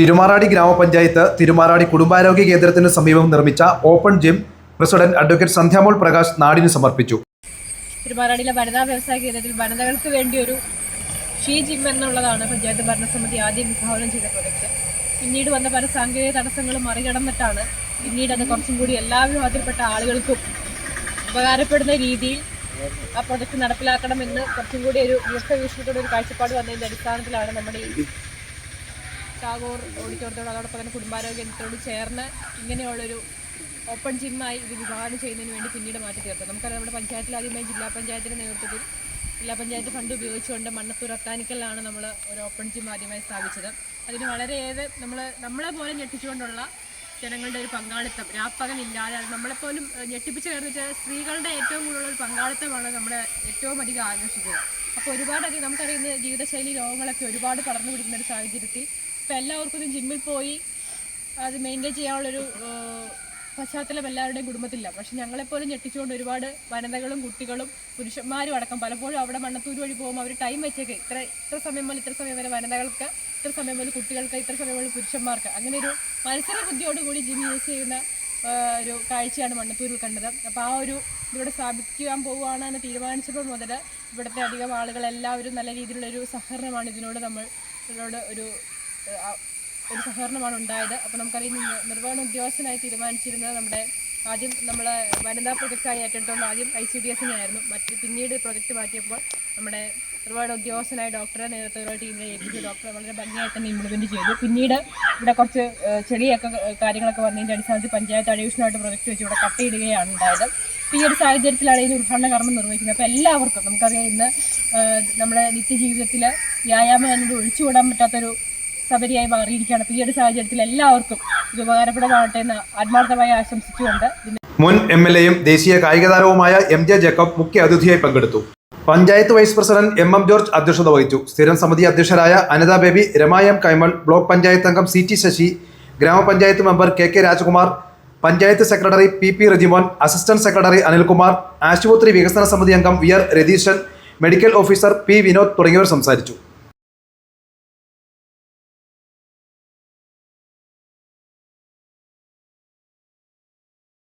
തിരുമാറാടി ഗ്രാമപഞ്ചായത്ത് തിരുമാറാടി കുടുംബാരോഗ്യ കേന്ദ്രത്തിന് സമീപം നിർമ്മിച്ച open gym president advocate Sandhyamol Prakash നാടിന് സമർപ്പിച്ചു. തിരുമാറാടിയിലെ വനിതാ വ്യവസായ കേന്ദ്രത്തിൽ വനിതകൾക്ക് വേണ്ടി ഒരു ഷീ ജിം എന്നുള്ളതാണ് പഞ്ചായത്ത് ഭരണസമിതി ആദ്യം വിഭാവനം ചെയ്ത പ്രൊജക്ട്. പിന്നീട് വന്ന പല സാങ്കേതിക തടസ്സങ്ങളും മറികടന്നിട്ടാണ് പിന്നീട് അത് കുറച്ചും കൂടി എല്ലാ വിഭാഗത്തിൽപ്പെട്ട ആളുകൾക്കും ഉപകാരപ്പെടുന്ന രീതിയിൽ ആ പ്രൊജക്ട് നടപ്പിലാക്കണമെന്ന് കുറച്ചും കൂടി ഒരു ദീർഘവീക്ഷണത്തോടെ ഒരു കാഴ്ചപ്പാട് വന്നതിന്റെ അടിസ്ഥാനത്തിലാണ് നമ്മുടെ ഈ ടാഗോർ ഓഡിറ്റോറിയത്തോട് അതോടൊപ്പം തന്നെ കുടുംബാരോഗ്യ കേന്ദ്രത്തോട് ചേർന്ന് ഇങ്ങനെയുള്ളൊരു ഓപ്പൺ ജിമ്മായി ഇത് വിഭാവനം ചെയ്യുന്നതിന് വേണ്ടി പിന്നീട് മാറ്റി തീർത്തത് നമുക്കറിയാം നമ്മുടെ പഞ്ചായത്തിൽ ആദ്യമായി ജില്ലാ പഞ്ചായത്തിന്റെ നേതൃത്വത്തിൽ ജില്ലാ പഞ്ചായത്ത് ഫണ്ട് ഉപയോഗിച്ചുകൊണ്ട് മണ്ണത്തൂർ അത്താനിക്കലാണ് നമ്മൾ ഒരു ഓപ്പൺ ജിം ആദ്യമായി സ്ഥാപിച്ചത്. അതിന് വളരെയേറെ നമ്മൾ നമ്മളെ പോലെ ഞെട്ടിച്ചുകൊണ്ടുള്ള ജനങ്ങളുടെ ഒരു പങ്കാളിത്തം. രാപ്പകലില്ലാതെ നമ്മളെപ്പോലും ഞെട്ടിപ്പിച്ച് കയറിയിട്ട് സ്ത്രീകളുടെ ഏറ്റവും കൂടുതലുള്ള ഒരു പങ്കാളിത്തമാണ് നമ്മളെ ഏറ്റവും അധികം ആകർഷിക്കുന്നത് അപ്പോൾ ഒരുപാടധികം നമുക്കറിയുന്ന ജീവിതശൈലി രോഗങ്ങളൊക്കെ ഒരുപാട് പടർന്നു പിടിക്കുന്ന ഒരു സാഹചര്യത്തിൽ ഇപ്പോൾ എല്ലാവർക്കും ജിമ്മിൽ പോയി അത് മെയിന്റെയിൻ ചെയ്യാനുള്ളൊരു പശ്ചാത്തലം എല്ലാവരുടെയും കുടുംബത്തില്ല. പക്ഷെ ഞങ്ങളെപ്പോലും ഞെട്ടിച്ചുകൊണ്ട് ഒരുപാട് വനിതകളും കുട്ടികളും പുരുഷന്മാരും അടക്കം പലപ്പോഴും അവിടെ മണ്ണത്തൂര് വഴി പോകുമ്പോൾ അവർ ടൈം വെച്ചേക്ക്. ഇത്ര ഇത്ര സമയം മുതൽ ഇത്ര സമയം വരെ വനിതകൾക്ക് ഇത്ര സമയം മുതൽ കുട്ടികൾക്ക് ഇത്ര സമയം മുതൽ പുരുഷന്മാർക്ക്. അങ്ങനെ ഒരു മത്സര ബുദ്ധിയോടുകൂടി ജിം യൂസ് ചെയ്യുന്ന ഒരു കാഴ്ചയാണ് മണ്ണത്തൂരിൽ കണ്ടത്. അപ്പോൾ ആ ഒരു ഇവിടെ സ്ഥാപിക്കാൻ പോവുകയാണ് എന്ന് തീരുമാനിച്ചപ്പോൾ മുതൽ ഇവിടുത്തെ അധികം ആളുകളെല്ലാവരും നല്ല രീതിയിലുള്ളൊരു സഹകരണമാണ് ഇതിനോട് നമ്മൾ ഒരു ഒരു സഹകരണമാണ് ഉണ്ടായത്. അപ്പോൾ നമുക്കറിയാം നിർവഹണ ഉദ്യോഗസ്ഥനായി തീരുമാനിച്ചിരുന്നത് നമ്മുടെ ആദ്യം നമ്മൾ വനിതാ പ്രൊജക്റ്റായി ഏറ്റെടുത്തോണ്ട് ആദ്യം ഐ സി ഡി എസിനെ ആയിരുന്നു മറ്റ് പിന്നീട് പ്രൊജക്റ്റ് മാറ്റിയപ്പോൾ നമ്മുടെ നിർവഹണ ഉദ്യോഗസ്ഥനായ ഡോക്ടറെ നേതൃത്വത്തിലുള്ള ടീമിനെ ഏൽപ്പിച്ച് ഡോക്ടറെ വളരെ ഭംഗിയായിട്ട് തന്നെ ഇംപ്ലിമെന്റ് ചെയ്തു. പിന്നീട് ഇവിടെ കുറച്ച് ചെളിയൊക്കെ കാര്യങ്ങളൊക്കെ വന്നതിന്റെ അടിസ്ഥാനത്തിൽ പഞ്ചായത്ത് അഡീഷണലായിട്ട് പ്രൊജക്റ്റ് വെച്ച് ഇവിടെ കട്ടയിടുകയാണ് ഉണ്ടായത്. ഈ ഒരു സാഹചര്യത്തിലാണ് ഇതിന് ഉദ്ഘാടന കർമ്മം നിർവഹിക്കുന്നത്. അപ്പോൾ എല്ലാവർക്കും നമുക്കറിയാം ഇന്ന് നമ്മുടെ നിത്യജീവിതത്തിൽ വ്യായാമം എന്നത് ഒഴിച്ചുകൂടാൻ പറ്റാത്തൊരു സബരിയായി മാറിയിരിക്കുകയാണ്. അപ്പോൾ ഈ ഒരു സാഹചര്യത്തിൽ എല്ലാവർക്കും ഇത് ഉപകാരപ്രദമാകട്ടെ എന്ന് ആത്മാർത്ഥമായി ആശംസിച്ചുകൊണ്ട് മുൻ എം എൽ എയും ദേശീയ കായിക താരവുമായ എം ജെ ജേക്കബ് മുഖ്യ അതിഥിയായി പങ്കെടുത്തു. Panchayat vice president M M George അധ്യക്ഷത വഹിച്ചു. സ്ഥിരം സമിതി അധ്യക്ഷരായ അനിത ബേബി രമായം കൈമൾ ബ്ലോക്ക് പഞ്ചായത്ത് അംഗം സി ടി ശശി ഗ്രാമപഞ്ചായത്ത് member K K Rajakumar panchayat secretary P P Rejimon assistant secretary Anilkumar ആശുപത്രി വികസന സമിതി അംഗം V R Ratheesan medical officer P Vinod തുടങ്ങിയവർ സംസാരിച്ചു.